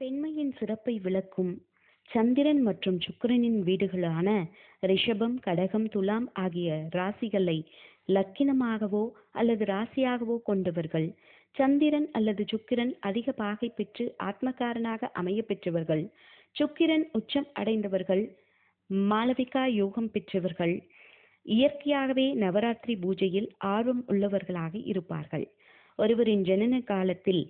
பெண்மையின் சிறப்பை விளக்கும் சந்திரன் மற்றும் சுக்கிரனின் வீடுகளான ரிஷபம் கடகம் துலாம் ஆகிய ராசிகளை லக்கினமாகவோ அல்லது ராசியாகவோ கொண்டவர்கள் சந்திரன் அல்லது சுக்கிரன் அதிக பாகை பெற்று ஆத்மகாரனாக அமைய பெற்றவர்கள் சுக்கிரன் உச்சம் அடைந்தவர்கள் மாளவிகா யோகம் பெற்றவர்கள் இயற்கையாகவே நவராத்திரி பூஜையில் ஆர்வம் உள்ளவர்களாக இருப்பார்கள். ஒருவரின் ஜனன காலத்தில்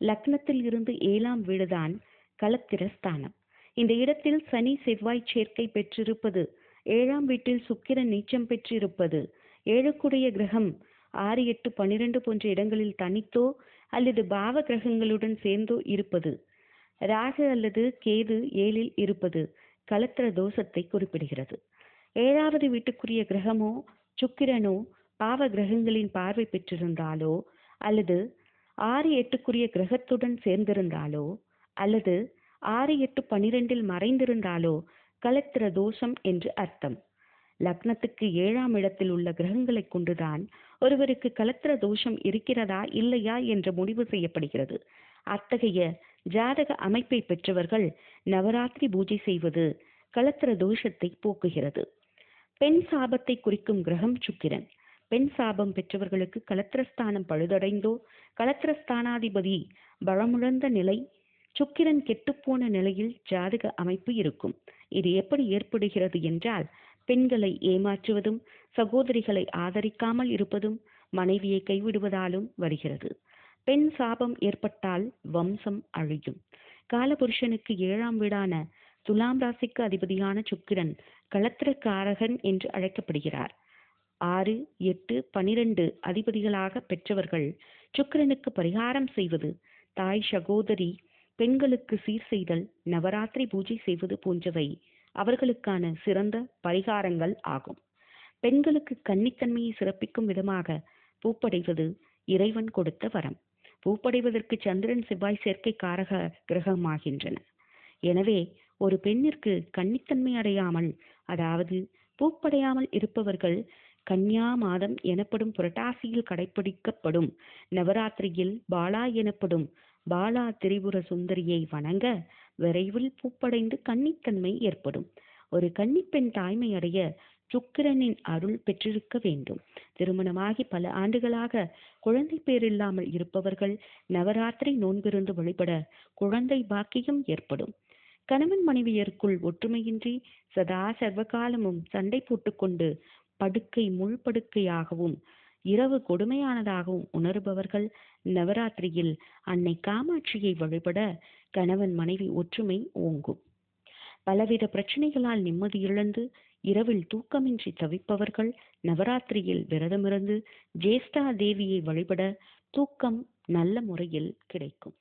லக்னத்தில் இருந்து ஏழாம் வீடுதான் கலத்திரஸ்தானம் இந்த இடத்தில் சனி செவ்வாய் சேர்க்கை பெற்றிருப்பது ஏழாம் வீட்டில் சுக்கிரன் நீச்சம் பெற்றிருப்பது ஏழுக்குடைய கிரகம் ஆறு எட்டு பனிரெண்டு போன்ற இடங்களில் தனித்தோ அல்லது பாவ கிரகங்களுடன் சேர்ந்தோ இருப்பது ராகு அல்லது கேது ஏழில் இருப்பது கலத்திர தோஷத்தை குறிப்பிடுகிறது. ஏழாவது வீட்டுக்குரிய கிரகமோ சுக்கிரனோ பாவ கிரகங்களின் பார்வை பெற்றிருந்தாலோ அல்லது ஆறு எட்டுக்குரிய கிரகத்துடன் சேர்ந்திருந்தாலோ அல்லது ஆறு எட்டு பனிரெண்டில் மறைந்திருந்தாலோ கலத்திர தோஷம் என்று அர்த்தம். லக்னத்துக்கு ஏழாம் இடத்தில் உள்ள கிரகங்களை கொண்டுதான் ஒருவருக்கு கலத்திர தோஷம் இருக்கிறதா இல்லையா என்று முடிவு செய்யப்படுகிறது. அத்தகைய ஜாதக அமைப்பை பெற்றவர்கள் நவராத்திரி பூஜை செய்வது கலத்திர தோஷத்தை போக்குகிறது. பெண் சாபத்தை குறிக்கும் கிரகம் சுக்கிரன். பெண் சாபம் பெற்றவர்களுக்கு கலத்திரஸ்தானம் பழுதடைந்தோ? கலத்திரஸ்தானாதிபதி பலமுழந்த நிலை சுக்கிரன் கெட்டுப்போன நிலையில் ஜாதக அமைப்பு இருக்கும். இது எப்படி ஏற்படுகிறது என்றால் பெண்களை ஏமாற்றுவதும் சகோதரிகளை ஆதரிக்காமல் இருப்பதும் மனைவியை கைவிடுவதாலும் வருகிறது. பெண் சாபம் ஏற்பட்டால் வம்சம் அழியும். காலபுருஷனுக்கு ஏழாம் வீடான துலாம் ராசிக்கு அதிபதியான சுக்கிரன் களத்திரக்காரகன் என்று அழைக்கப்படுகிறார். ஆறு எட்டு பனிரெண்டு அதிபதிகளாக பெற்றவர்கள் சுக்கிரனுக்கு பரிகாரம் செய்வது தாய் சகோதரி பெண்களுக்கு சீர் செய்தல் நவராத்திரி பூஜை செய்வது போன்றவை அவர்களுக்கான சிறந்த பரிகாரங்கள் ஆகும். பெண்களுக்கு கன்னித்தன்மையை சிறப்பிக்கும் விதமாக பூப்படைவது இறைவன் கொடுத்த வரம். பூப்படைவதற்கு சந்திரன் செவ்வாய் சேர்க்கை காரக கிரகமாகின்றன. எனவே ஒரு பெண்ணிற்கு கன்னித்தன்மை அடையாமல் அதாவது பூப்படையாமல் இருப்பவர்கள் கன்யா மாதம் எனப்படும் புரட்டாசியில் கடைபிடிக்கப்படும் நவராத்திரியில் பாலா எனப்படும். பாலா திரிபுர சுந்தரியை வணங்க விரைவில் பூப்படைந்து கன்னித்தன்மை ஏற்படும். ஒரு கன்னிப்பெண் தாய்மை அடைய சுக்கிரனின் அருள் பெற்றிருக்க வேண்டும். திருமணமாகி பல ஆண்டுகளாக குழந்தை பேர் இல்லாமல் இருப்பவர்கள் நவராத்திரி நோன்பிருந்து வழிபட குழந்தை பாக்கியம் ஏற்படும். கணவன் மனைவியருக்குள் ஒற்றுமையின்றி சதா சர்வகாலமும் சண்டை போட்டுக்கொண்டு படுக்கை முள்படுக்கையாகவும் இரவு கொடுமையானதாகவும் உணர்பவர்கள் நவராத்திரியில் அன்னை காமாட்சியை வழிபட கணவன் மனைவி ஒற்றுமை ஓங்கும். பலவித பிரச்சனைகளால் நிம்மதி இழந்து இரவில் தூக்கமின்றி தவிப்பவர்கள் நவராத்திரியில் விரதமிருந்து ஜேஷ்டா தேவியை வழிபட தூக்கம் நல்ல முறையில் கிடைக்கும்.